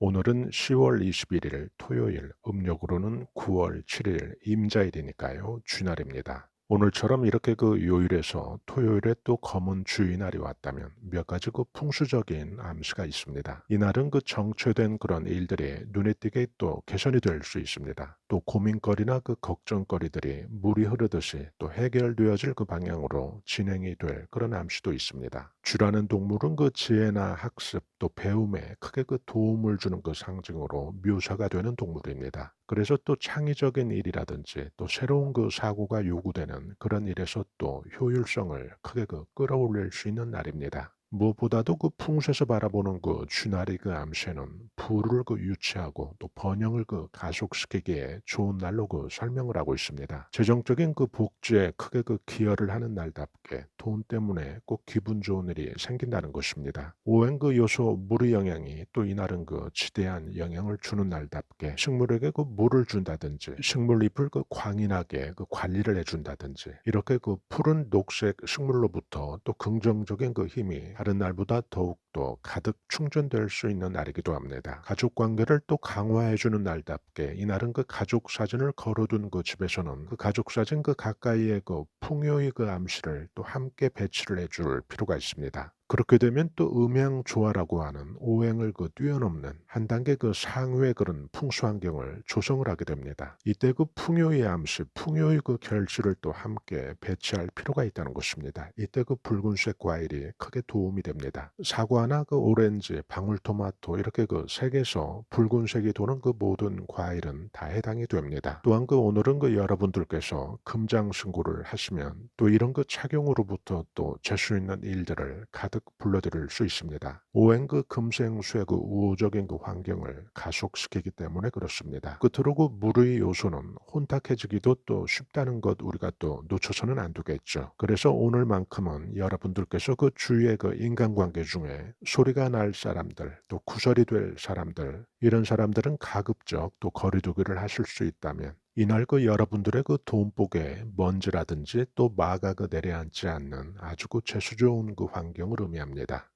오늘은 10월 21일 토요일, 음력으로는 9월 7일 임자일이니까요. 쥐날입니다. 오늘처럼 이렇게 그 요일에서 토요일에 또 검은 주의날이 왔다면 몇 가지 그 풍수적인 암시가 있습니다. 이날은 그 정체된 그런 일들이 눈에 띄게 또 개선이 될 수 있습니다. 또 고민거리나 그 걱정거리들이 물이 흐르듯이 또 해결되어질 그 방향으로 진행이 될 그런 암시도 있습니다. 쥐라는 동물은 그 지혜나 학습 또 배움에 크게 그 도움을 주는 그 상징으로 묘사가 되는 동물입니다. 그래서 또 창의적인 일이라든지 또 새로운 그 사고가 요구되는 그런 일에서 또 효율성을 크게 그 끌어올릴 수 있는 날입니다. 무엇보다도 그 풍수에서 바라보는 그 쥐나리 그 암시는 부를 그 유치하고 또 번영을 그 가속시키기에 좋은 날로 그 설명을 하고 있습니다. 재정적인 그 복지에 크게 그 기여를 하는 날답게 돈 때문에 꼭 기분 좋은 일이 생긴다는 것입니다. 오행 그 요소 물의 영향이 또 이날은 그 지대한 영향을 주는 날답게 식물에게 그 물을 준다든지 식물잎을 그 광인하게 그 관리를 해준다든지 이렇게 그 푸른 녹색 식물로부터 또 긍정적인 그 힘이 다른 날보다 더욱더 가득 충전될 수 있는 날이기도 합니다. 가족 관계를 또 강화해주는 날답게 이날은 그 가족 사진을 걸어둔 그 집에서는 그 가족 사진 그 가까이에 그 풍요의 그 암시를 또 함께 배치를 해줄 필요가 있습니다. 그렇게 되면 또 음양조화라고 하는 오행을 그 뛰어넘는 한 단계 그 상위의 그런 풍수 환경을 조성을 하게 됩니다. 이때 그 풍요의 암시, 풍요의 그 결실을 또 함께 배치할 필요가 있다는 것입니다. 이때 그 붉은색 과일이 크게 도움이 됩니다. 사과나 그 오렌지, 방울토마토 이렇게 그 색에서 붉은색이 도는 그 모든 과일은 다 해당이 됩니다. 또한 그 오늘은 그 여러분들께서 금장승고를 하시면 또 이런 그 착용으로부터 또 재수 있는 일들을 가득 불러들일 수 있습니다. 오행그 금생수의 그 우호적인 그 환경을 가속시키기 때문에 그렇습니다. 끝으로 그 물의 요소는 혼탁해지기도 또 쉽다는 것 우리가 또 놓쳐서는 안 되겠죠. 그래서 오늘만큼은 여러분들께서 그 주위의 그 인간관계 중에 소리가 날 사람들 또 구설이 될 사람들 이런 사람들은 가급적 또 거리두기를 하실 수 있다면 이날 그 여러분들의 그 돈복에 먼지라든지 또 마가 그 내려앉지 않는 아주 그 재수 좋은 그 환경을 의미합니다.